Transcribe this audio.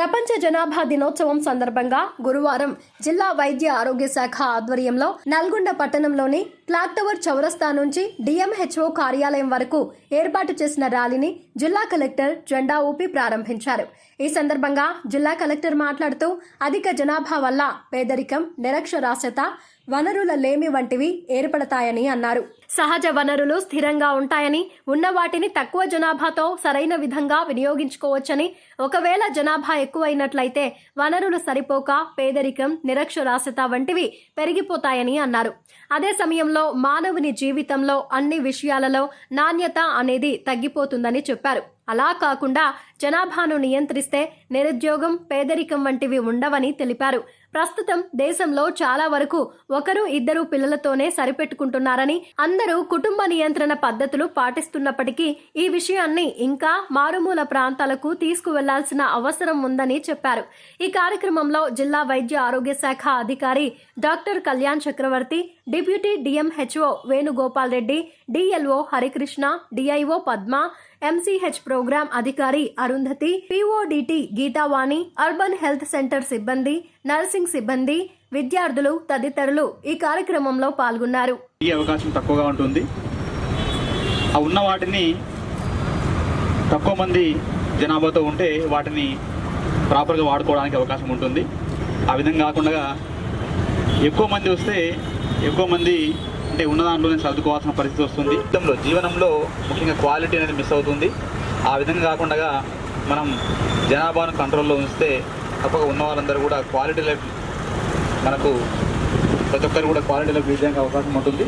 ప్రపంచ జనాభా దినోత్సవం సందర్భంగా గురువారం జిల్లా వైద్య ఆరోగ్య శాఖ ఆధ్వర్యంలో నల్గొండ పట్టణంలోని క్లాక్ టవర్ చౌరస్తా నుంచి డిఎంహెచ్ఓ కార్యాలయం వరకు ఏర్పాటు చేసిన ర్యాలీని జిల్లా కలెక్టర్ జెండా ఊపి ప్రారంభించారు. ఈ సందర్భంగా జిల్లా కలెక్టర్ మాట్లాడుతూ అధిక జనాభా వల్ల పేదరికం నిరక్షరాస్యత వనరుల లేమి వంటివి ఏర్పడతాయని అన్నారు. సహజ వనరులు స్థిరంగా ఉంటాయని ఉన్న వాటిని తక్కువ జనాభాతో సరైన విధంగా వినియోగించుకోవచ్చని ఒకవేళ జనాభా ఎక్కువైనట్లయితే వనరులు సరిపోక పేదరికం నిరక్షరాస్యత వంటివి పెరిగిపోతాయని అన్నారు. అదే సమయంలో మానవుని జీవితంలో అన్ని విషయాలలో నాణ్యత అనేది తగ్గిపోతుందని చెప్పారు. అలా కాకుండా జనాభాను నియంత్రిస్తే నిరుద్యోగం పేదరికం వంటివి ఉండవని తెలిపారు. ప్రస్తుతం దేశంలో చాలా వరకు ఒకరు ఇద్దరు పిల్లలతోనే సరిపెట్టుకుంటున్నారని అందరూ కుటుంబ నియంత్రణ పద్ధతులు పాటిస్తున్నప్పటికీ ఈ విషయాన్ని ఇంకా మారుమూల ప్రాంతాలకు తీసుకువెళ్ళాల్సిన అవసరం ఉందని చెప్పారు. ఈ కార్యక్రమంలో జిల్లా వైద్య ఆరోగ్య శాఖ అధికారి doctor Kalyan Chakravarthi deputy DMHO Venugopal Reddy DLO Harikrishna DIO Padma MCH programme అధికారి Arundhati PODT Geethavani urban health centre సిబ్బంది నర్సింగ్ సిబ్బంది విద్యార్థులు తదితరులు ఈ కార్యక్రమంలో పాల్గొన్నారు. ఈ అవకాశం తక్కువగా ఉంటుంది. ఆ ఉన్న వాటిని తక్కువ మంది జనాభాతో ఉంటే వాటిని ప్రాపర్గా వాడుకోవడానికి అవకాశం ఉంటుంది. ఆ విధంగా కాకుండా ఎక్కువ మంది వస్తే ఎక్కువ మంది అంటే ఉన్న దాంట్లోనే సర్దుకోవాల్సిన పరిస్థితి వస్తుంది. జీవితంలో జీవనంలో ముఖ్యంగా క్వాలిటీ అనేది మిస్ అవుతుంది. ఆ విధంగా కాకుండా మనం జనాభాను కంట్రోల్లో ఉంచితే తప్పక ఉన్న వాళ్ళందరూ కూడా క్వాలిటీ లైఫ్ మనకు ప్రతి ఒక్కరు కూడా క్వాలిటీ లైఫ్ అవకాశం ఉంటుంది.